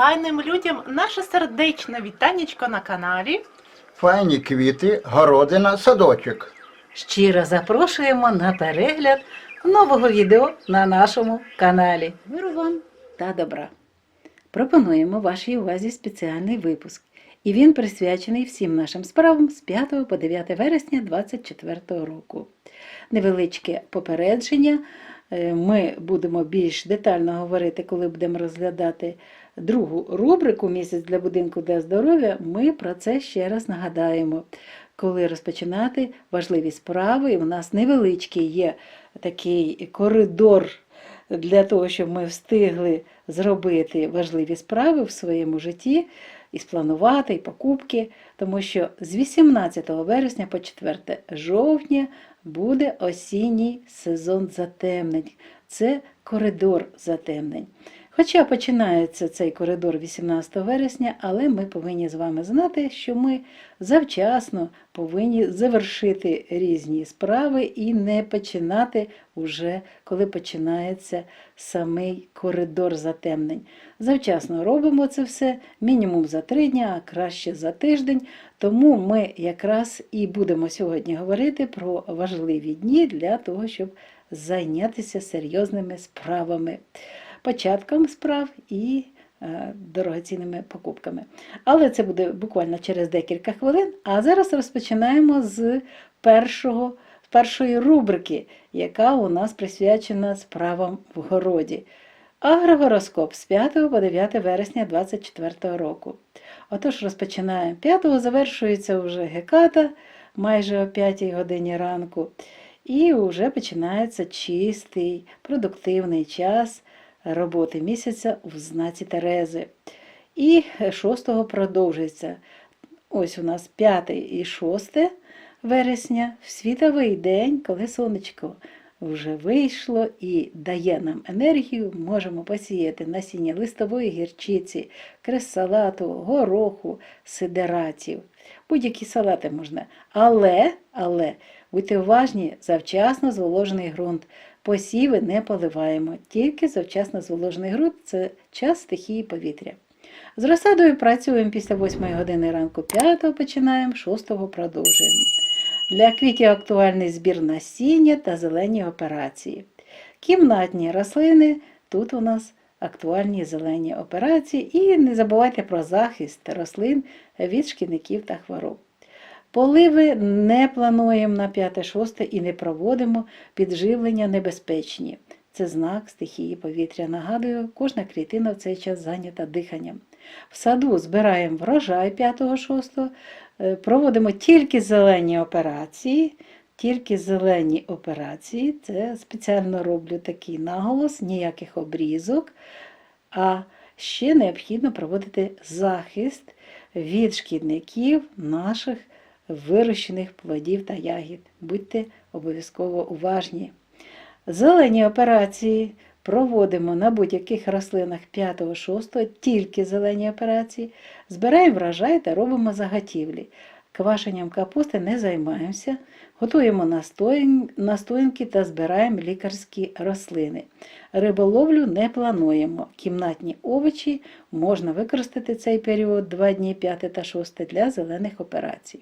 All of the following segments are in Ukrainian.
файним людям наше сердечне вітанечко на каналі. Файні квіти, городина, садочок. Щиро запрошуємо на перегляд нового відео на нашому каналі. Миру вам та добра. Пропонуємо вашій увазі спеціальний випуск. І він присвячений всім нашим справам з 5 по 9 вересня 2024 року. Невеличке попередження. Е, Ми будемо більш детально говорити, коли будемо розглядати другу рубрику Місяць для будинку для здоров'я. Ми про це ще раз нагадаємо. Коли розпочинати важливі справи, у нас невеличкий є такий коридор для того, щоб ми встигли зробити важливі справи в своєму житті і спланувати, і покупки, тому що з 18 вересня по 4 жовтня буде осінній сезон затемнень. Це коридор затемнень. Хоча починається цей коридор 18 вересня, але ми повинні з вами знати, що ми завчасно повинні завершити різні справи і не починати уже, коли починається самий коридор затемнень. Завчасно робимо це все мінімум за три дні, а краще за тиждень. Тому ми якраз і будемо сьогодні говорити про важливі дні для того, щоб зайнятися серйозними справами, початком справ і е, дорогоцінними покупками. Але це буде буквально через декілька хвилин. А зараз розпочинаємо з першого, першої рубрики, яка у нас присвячена справам в городі. Агрогороскоп з 5 по 9 вересня 2024 року. Отож, розпочинаємо. 5 завершується вже геката майже о 5 годині ранку. І вже починається чистий, продуктивний час роботи місяця в знаці Терези. І 6 продовжується. Ось у нас 5 і 6 вересня, в світовий день, коли сонечко вже вийшло і дає нам енергію, можемо посіяти насіння листової гірчиці, крес-салату, гороху, сидератів. Будь-які салати можна. Але, але будьте уважні, завчасно зволожений ґрунт. Посіви не поливаємо, тільки завчасно зволожений ґрунт це час стихії повітря. З розсадою працюємо після 8 години ранку 5 починаємо, 6 продовжуємо. Для квітів актуальний збір насіння та зелені операції. Кімнатні рослини тут у нас актуальні зелені операції. І не забувайте про захист рослин від шкідників та хвороб. Поливи не плануємо на 5-6 і не проводимо підживлення небезпечні. Це знак стихії повітря. Нагадую, кожна клітина в цей час зайнята диханням. В саду збираємо врожай 5-6, е, проводимо тільки зелені операції. Тільки зелені операції, це спеціально роблю такий наголос, ніяких обрізок. А ще необхідно проводити захист від шкідників наших вирощених плодів та ягід. Будьте обов'язково уважні. Зелені операції проводимо на будь-яких рослинах 5-6, тільки зелені операції. Збираємо врожай та робимо заготівлі. Квашенням капусти не займаємося, готуємо настоянки та збираємо лікарські рослини. Риболовлю не плануємо. Кімнатні овочі можна використати цей період 2 дні 5 та 6 для зелених операцій.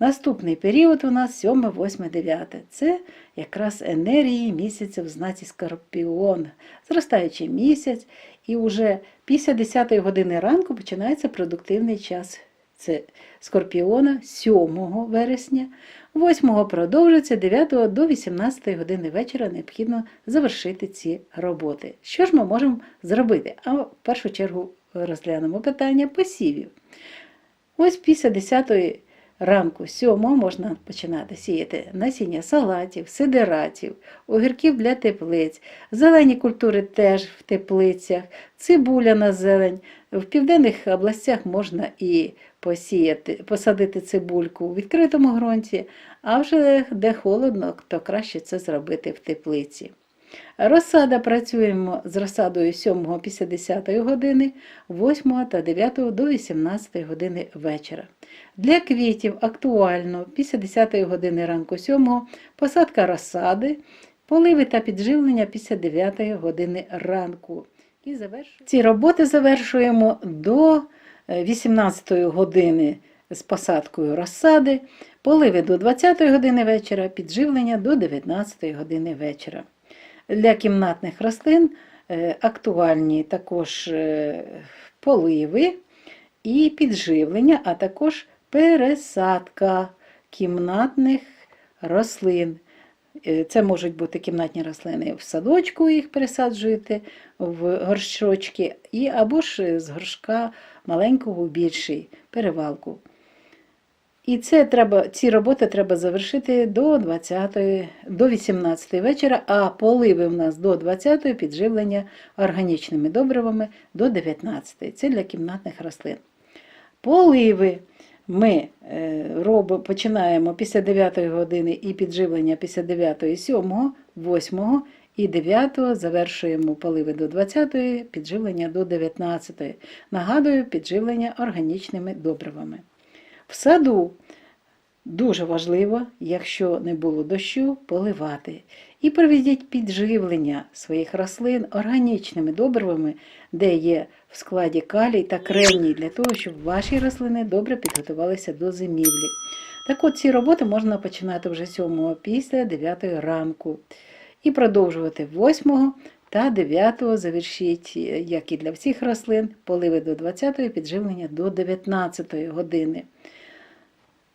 Наступний період у нас 7, 8, 9. Це якраз енергії місяця в знаці Скорпіон. Зростаючий місяць, і вже після 10 години ранку починається продуктивний час. Це Скорпіона 7 вересня, 8 продовжується 9 до 18 години вечора необхідно завершити ці роботи. Що ж ми можемо зробити? А в першу чергу розглянемо питання посівів. Ось після 10 ранку, 7 можна починати сіяти насіння салатів, сидератів, огірків для теплиць, зелені культури теж в теплицях, цибуля на зелень. В південних областях можна і посіяти, посадити цибульку у відкритому ґрунті, а вже де холодно, то краще це зробити в теплиці. Розсада працюємо з розсадою 7 після 10 години, 8 та 9 до 18 години вечора. Для квітів актуально після 10 години ранку 7 посадка розсади, поливи та підживлення після 9 години ранку. І завершуємо. Ці роботи завершуємо до 18 години з посадкою розсади, поливи до 20 години вечора, підживлення до 19 години вечора. Для кімнатних рослин е, актуальні також е, поливи і підживлення, а також пересадка кімнатних рослин. Е, Це можуть бути кімнатні рослини в садочку, їх пересаджуєте в горщочки, і або ж з горшка маленького в більший перевалку. І це треба, ці роботи треба завершити до 20, до 18 вечора, а поливи в нас до 20 підживлення органічними добривами до 19. Це для кімнатних рослин. Поливи ми е, робимо, починаємо після 9 години і підживлення після 9, 7, 8 і 9 завершуємо поливи до 20, підживлення до 19. Нагадую, підживлення органічними добривами. В саду дуже важливо, якщо не було дощу, поливати. І проведіть підживлення своїх рослин органічними добривами, де є в складі калій та кремній, для того, щоб ваші рослини добре підготувалися до зимівлі. Так от ці роботи можна починати вже 7 після 9 ранку і продовжувати 8 та 9 завершіть, як і для всіх рослин, поливи до 20 підживлення до 19 години.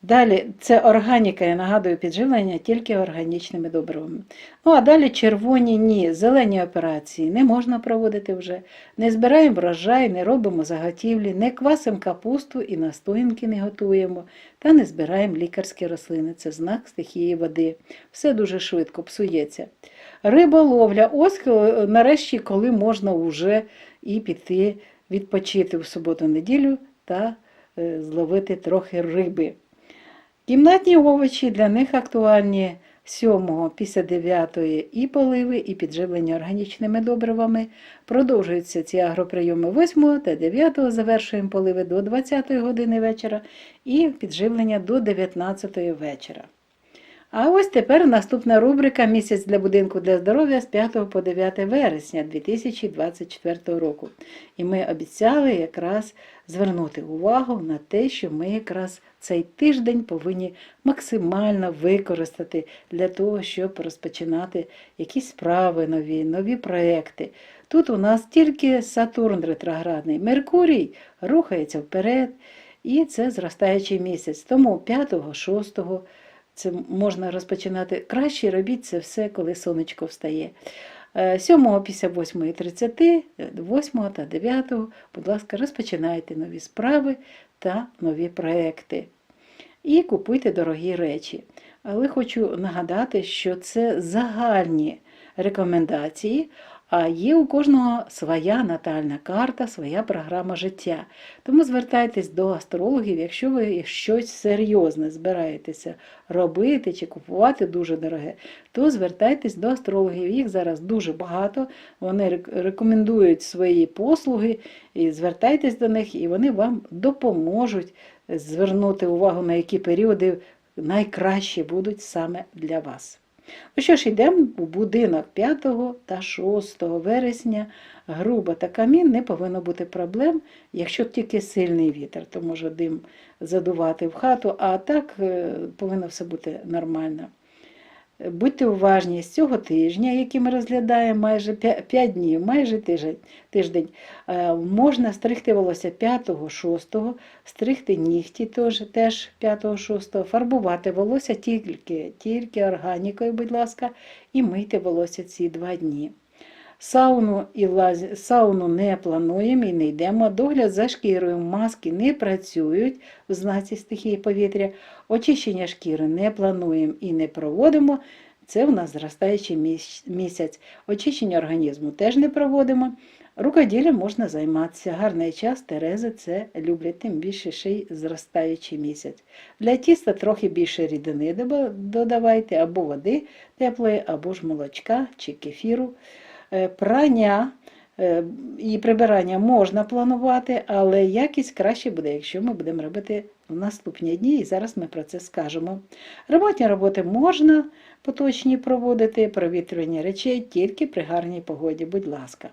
Далі це органіка, я нагадую, підживлення тільки органічними добривами. Ну а далі червоні ні, зелені операції не можна проводити вже. Не збираємо врожай, не робимо заготівлі, не квасимо капусту і настоянки не готуємо, та не збираємо лікарські рослини. Це знак стихії води. Все дуже швидко псується. Риболовля, ось е, нарешті, коли можна вже і піти відпочити в суботу-неділю та е, зловити трохи риби. Кімнатні овочі для них актуальні 7 після 9 і поливи, і підживлення органічними добривами. Продовжуються ці агроприйоми 8 та 9 завершуємо поливи до 20 години вечора і підживлення до 19 вечора. А ось тепер наступна рубрика Місяць для будинку для здоров'я з 5 по 9 вересня 2024 року. І ми обіцяли якраз звернути увагу на те, що ми якраз цей тиждень повинні максимально використати для того, щоб розпочинати якісь справи нові, нові проекти. Тут у нас тільки Сатурн ретроградний, Меркурій рухається вперед, і це зростаючий місяць. Тому 5-6 це можна розпочинати. Краще робіть це все, коли сонечко встає. 7 після 8.30, 8 та 9, будь ласка, розпочинайте нові справи та нові проекти. І купуйте дорогі речі. Але хочу нагадати, що це загальні рекомендації, а є у кожного своя натальна карта, своя програма життя. Тому звертайтесь до астрологів, якщо ви щось серйозне збираєтеся робити чи купувати дуже дороге, то звертайтесь до астрологів. Їх зараз дуже багато. Вони рекомендують свої послуги, і звертайтесь до них, і вони вам допоможуть звернути увагу, на які періоди найкращі будуть саме для вас. Ну що ж, йдемо у будинок 5 та 6 вересня. Груба та камін не повинно бути проблем, якщо тільки сильний вітер, то може дим задувати в хату, а так е, повинно все бути нормально. Будьте уважні, з цього тижня, який ми розглядаємо майже 5 днів, майже тиждень, е, можна стригти волосся 5-6, стригти нігті теж, теж 5-6, фарбувати волосся тільки, тільки органікою, будь ласка, і мийте волосся ці 2 дні. Сауну, і лаз... Сауну не плануємо і не йдемо. Догляд за шкірою, маски не працюють в знаці стихії повітря. Очищення шкіри не плануємо і не проводимо. Це у нас зростаючий місяць. Очищення організму теж не проводимо. Рукоділлям можна займатися. Гарний час Терези це люблять, тим більше ще й зростаючий місяць. Для тіста трохи більше рідини додавайте, або води теплої, або ж молочка чи кефіру. Е, Прання е, і прибирання можна планувати, але якість краще буде, якщо ми будемо робити в наступні дні, і зараз ми про це скажемо. Ремонтні роботи можна поточні проводити, провітрювання речей тільки при гарній погоді, будь ласка.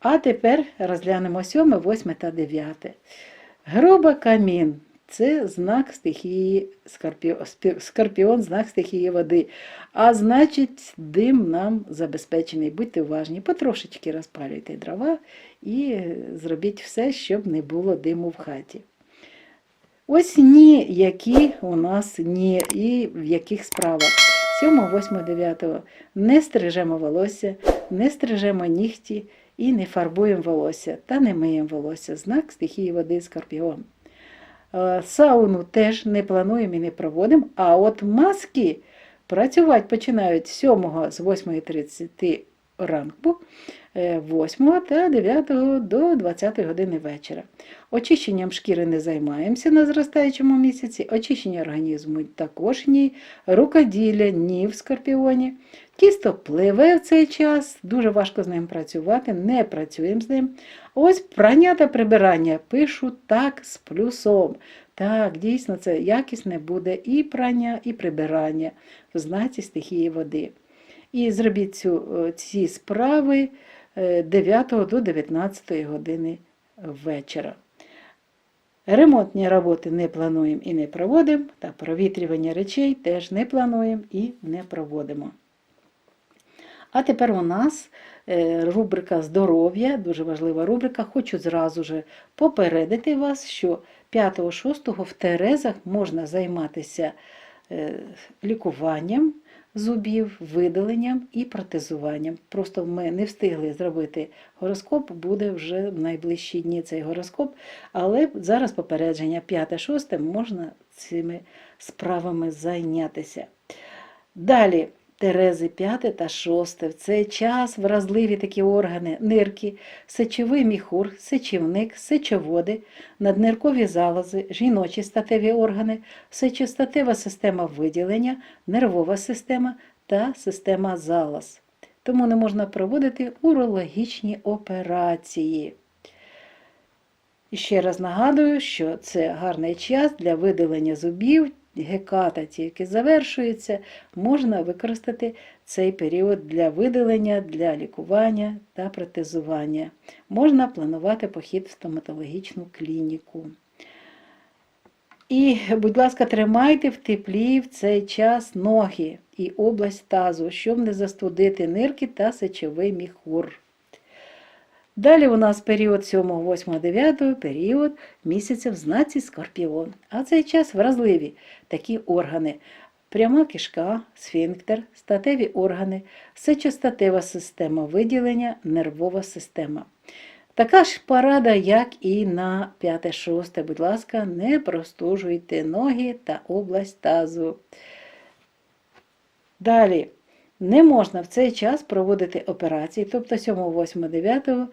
А тепер розглянемо 7, 8 та 9. Груба камін це знак стихії Скорпіон, Скорпіон знак стихії води. А значить, дим нам забезпечений. Будьте уважні, потрошечки розпалюйте дрова і зробіть все, щоб не було диму в хаті. Ось ні, які у нас ні і в яких справах. 7, 8, 9 не стрижемо волосся, не стрижемо нігті і не фарбуємо волосся та не миємо волосся. Знак стихії води скорпіон. Е, Сауну теж не плануємо і не проводимо, а от маски працювати починають з 7 з 8.30 ранку, е, 8 та 9 до 20 години вечора. Очищенням шкіри не займаємося на зростаючому місяці, очищення організму також ні, рукоділля ні в скорпіоні. Тісто пливе в цей час, дуже важко з ним працювати, не працюємо з ним. Ось прання та прибирання пишу так з плюсом. Так, дійсно, це якісне буде і прання, і прибирання в знаці стихії води. І зробіть цю, е, ці справи е, 9 до 19 години вечора. Ремонтні роботи не плануємо і не проводимо, та провітрювання речей теж не плануємо і не проводимо. А тепер у нас е, рубрика здоров'я, дуже важлива рубрика. Хочу зразу же попередити вас, що 5-6 в Терезах можна займатися е, лікуванням зубів, видаленням і протезуванням. Просто ми не встигли зробити гороскоп, буде вже в найближчі дні цей гороскоп, але зараз попередження 5-6 можна цими справами зайнятися. Далі. Терези 5 та 6. В цей час вразливі такі органи, нирки, сечовий міхур, сечівник, сечоводи, надниркові залози, жіночі статеві органи, сечостатева система виділення, нервова система та система залоз. Тому не можна проводити урологічні операції. Ще раз нагадую, що це гарний час для видалення зубів, геката тільки завершується, можна використати цей період для видалення, для лікування та протезування. Можна планувати похід в стоматологічну клініку. І, будь ласка, тримайте в теплі в цей час ноги і область тазу, щоб не застудити нирки та сечовий міхур. Далі у нас період 7, 8, 9, період місяця в знаці Скорпіон. А цей час вразливі такі органи. Пряма кишка, сфінктер, статеві органи, сечостатева система виділення, нервова система. Така ж порада, як і на 5-6. Будь ласка, не простужуйте ноги та область тазу. Далі. Не можна в цей час проводити операції, тобто 7, 8, 9 е,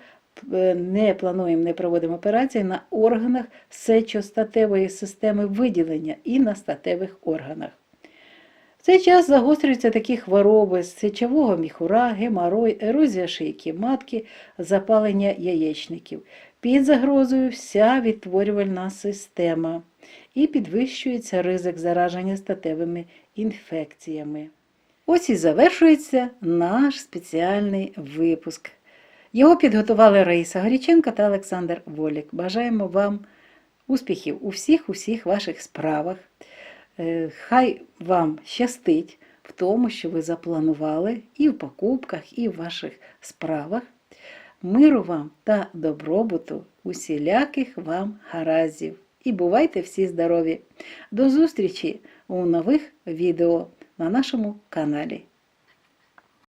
не плануємо, не проводимо операції на органах сечостатевої системи виділення і на статевих органах. В цей час загострюються такі хвороби з сечового міхура, геморой, ерозія шийки матки, запалення яєчників. Під загрозою вся відтворювальна система і підвищується ризик зараження статевими інфекціями. Ось і завершується наш спеціальний випуск. Його підготували Раїса Горіченко та Олександр Волік. Бажаємо вам успіхів у всіх усіх ваших справах. Е, Хай вам щастить в тому, що ви запланували і в покупках, і в ваших справах. Миру вам та добробуту, усіляких вам гараздів. І бувайте всі здорові! До зустрічі у нових відео на нашому каналі.